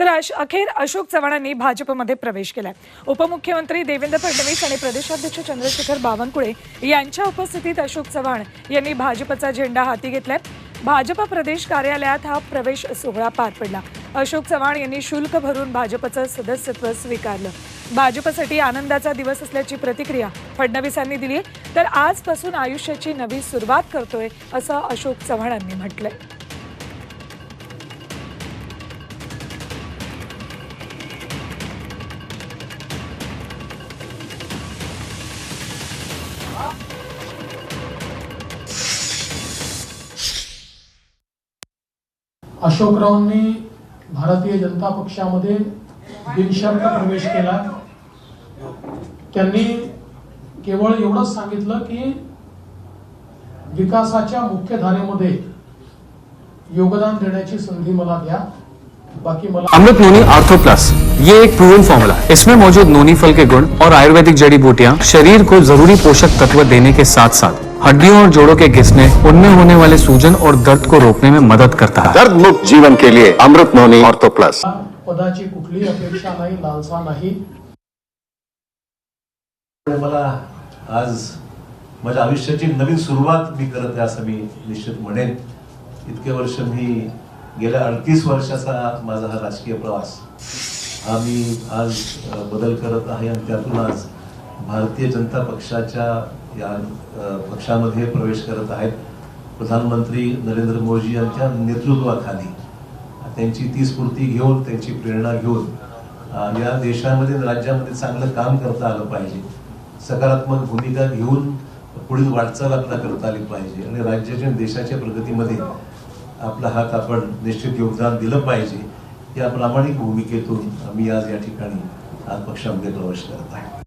तर अखेर अशोक चव्हाणांनी भाजपमध्ये प्रवेश केलाय. उपमुख्यमंत्री देवेंद्र फडणवीस आणि प्रदेशाध्यक्ष चंद्रशेखर बावनकुळे यांच्या उपस्थितीत अशोक चव्हाण यांनी भाजपचा झेंडा हाती घेतलाय. भाजप प्रदेश कार्यालयात हा प्रवेश सोहळा पार पडला. अशोक चव्हाण यांनी शुल्क भरून भाजपचं सदस्यत्व स्वीकारलं. भाजपसाठी आनंदाचा दिवस असल्याची प्रतिक्रिया फडणवीसांनी दिली तर आजपासून आयुष्याची नवी सुरुवात करतोय असं अशोक चव्हाणांनी म्हटलंय. अशोकरावांनी भारतीय जनता पक्षामध्ये बिनशर्त प्रवेश केला. त्यांनी केवळ एवढंच सांगितलं की विकासाच्या मुख्य धारेमध्ये योगदान देण्याची संधी मला द्या. अमृत नोनी आर्थो प्लस ये एक प्रूवन फॉर्मूला है। इसमें मौजूद नोनी फल के गुण और आयुर्वेदिक जड़ी बूटियाँ शरीर को ज़रूरी पोषक तत्व देने के साथ साथ हड्डियों और जोड़ों के घिसने उनमें होने वाले सूजन और दर्द को रोकने में मदद करता है। दर्द मुक्त जीवन के लिए अमृत नोनी ऑर्थो प्लस पदाची कुठली अपेक्षा नाही लालसा नाही। मला आज माझ्या आयुष्याची नवीन सुरुवात मी करत आहे असं मी निश्चित म्हणेन. इतके वर्ष मी गेल्या अडतीस वर्षाचा माझा हा राजकीय प्रवास. हा मी आज बदल करत आहे आणि त्यातून आज भारतीय जनता पक्षाच्या या पक्षामध्ये प्रवेश करत आहेत. प्रधानमंत्री नरेंद्र मोदी यांच्या नेतृत्वाखाली त्यांची ती स्फूर्ती घेऊन त्यांची प्रेरणा घेऊन या देशामध्ये राज्यामध्ये चांगलं काम करता आलं पाहिजे. सकारात्मक भूमिका घेऊन पुढील वाटचाल आपल्याला करता आली पाहिजे. आणि राज्याच्या देशाच्या प्रगतीमध्ये आपला हात आपण निश्चित योगदान दिलं पाहिजे या प्रामाणिक भूमिकेतून मी आज या ठिकाणी आज पक्षामध्ये प्रवेश करत आहे.